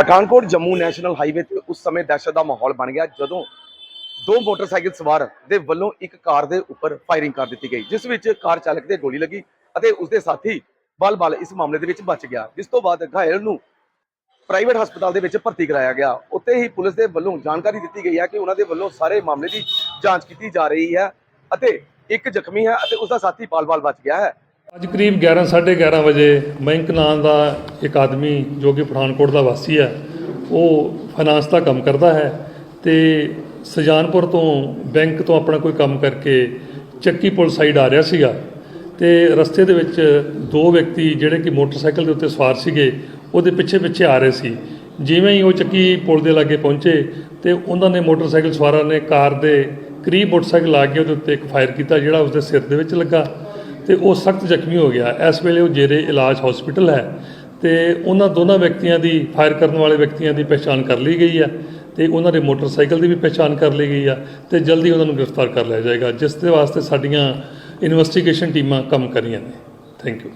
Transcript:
Pathankot Jammu national highway ਤੇ ਉਸ ਸਮੇਂ ਦਹਿਸ਼ਤ ਦਾ ਮਾਹੌਲ ਬਣ ਗਿਆ ਜਦੋਂ ਦੋ ਮੋਟਰਸਾਈਕਲ ਸਵਾਰ ਦੇ ਵੱਲੋਂ ਇੱਕ ਕਾਰ ਦੇ ਉੱਪਰ ਫਾਇਰਿੰਗ ਕਰ ਦਿੱਤੀ ਗਈ, ਜਿਸ ਵਿੱਚ ਕਾਰ ਚਾਲਕ ਤੇ ਗੋਲੀ ਲੱਗੀ ਅਤੇ ਉਸਦੇ ਸਾਥੀ ਬਲ-ਬਲ ਇਸ ਮਾਮਲੇ ਦੇ ਵਿੱਚ ਬਚ ਗਿਆ। ਜਿਸ ਤੋਂ ਬਾਅਦ ਘਾਇਲ ਨੂੰ ਪ੍ਰਾਈਵੇਟ ਹਸਪਤਾਲ ਦੇ ਵਿੱਚ ਭਰਤੀ ਕਰਾਇਆ ਗਿਆ। ਉੱਥੇ ਹੀ ਪੁਲਿਸ ਦੇ ਵੱਲੋਂ ਜਾਣਕਾਰੀ ਦਿੱਤੀ ਗਈ ਹੈ ਕਿ ਉਹਨਾਂ ਦੇ ਵੱਲੋਂ ਸਾਰੇ ਮਾਮਲੇ ਦੀ ਜਾਂਚ ਕੀਤੀ ਜਾ ਰਹੀ ਹੈ ਅਤੇ ਇੱਕ ਜ਼ਖਮੀ ਹੈ ਅਤੇ ਉਸਦਾ ਸਾਥੀ ਬਾਲ-ਬਾਲ ਬਚ ਗਿਆ ਹੈ। ਅੱਜ ਕਰੀਬ 11:30 ਵਜੇ ਮਯੰਕ ਨਾਂ ਦਾ ਇੱਕ ਆਦਮੀ ਜੋ ਕਿ ਪਠਾਨਕੋਟ ਦਾ ਵਾਸੀ ਹੈ, ਉਹ ਫਾਈਨਾਂਸ ਦਾ ਕੰਮ ਕਰਦਾ ਹੈ ਤੇ ਸਜਾਨਪੁਰ ਤੋਂ ਬੈਂਕ ਤੋਂ ਆਪਣਾ ਕੋਈ ਕੰਮ ਕਰਕੇ ਚੱਕੀ ਪੁਲ ਸਾਈਡ ਆ ਰਿਹਾ ਸੀਗਾ ਤੇ ਰਸਤੇ ਦੇ ਵਿੱਚ ਦੋ ਵਿਅਕਤੀ ਜਿਹੜੇ ਕਿ ਮੋਟਰਸਾਈਕਲ ਦੇ ਉੱਤੇ ਸਵਾਰ ਸੀਗੇ, ਉਹਦੇ ਪਿੱਛੇ ਪਿੱਛੇ ਆ ਰਹੇ ਸੀ। ਜਿਵੇਂ ਹੀ ਉਹ ਚੱਕੀ ਪੁਲ ਦੇ ਲਾਗੇ ਪਹੁੰਚੇ ਤੇ ਉਹਨਾਂ ਨੇ ਮੋਟਰਸਾਈਕਲ ਸਵਾਰਾਂ ਨੇ ਕਾਰ ਦੇ ਕਰੀਬ ਮੋਟਰਸਾਈਕਲ ਲਾ ਕੇ ਉਹਦੇ ਉੱਤੇ ਇੱਕ ਫਾਇਰ ਕੀਤਾ, ਜਿਹੜਾ ਉਸਦੇ ਸਿਰ ਦੇ ਵਿੱਚ ਲੱਗਾ। ਤੇ ਉਹ ਸਖਤ ਜ਼ਖਮੀ ਹੋ ਗਿਆ। ਇਸ ਵੇਲੇ ਉਹ ਜੇਰੇ ਇਲਾਜ ਹਸਪੀਟਲ ਹੈ ਤੇ ਉਹਨਾਂ ਦੋਨਾਂ ਵਿਅਕਤੀਆਂ ਦੀ ਫਾਇਰ ਕਰਨ ਵਾਲੇ ਵਿਅਕਤੀਆਂ ਦੀ ਪਛਾਣ ਕਰ ਲਈ ਗਈ ਹੈ ਤੇ ਉਹਨਾਂ ਦੇ ਮੋਟਰਸਾਈਕਲ ਦੀ ਵੀ ਪਛਾਣ ਕਰ ਲਈ ਗਈ ਆ ਤੇ ਜਲਦੀ ਉਹਨਾਂ ਨੂੰ ਗ੍ਰਿਫਤਾਰ ਕਰ ਲਿਆ ਜਾਏਗਾ, ਜਿਸ ਦੇ ਵਾਸਤੇ ਸਾਡੀਆਂ ਇਨਵੈਸਟੀਗੇਸ਼ਨ ਟੀਮਾਂ ਕੰਮ ਕਰ ਰਹੀਆਂ ਨੇ। Thank you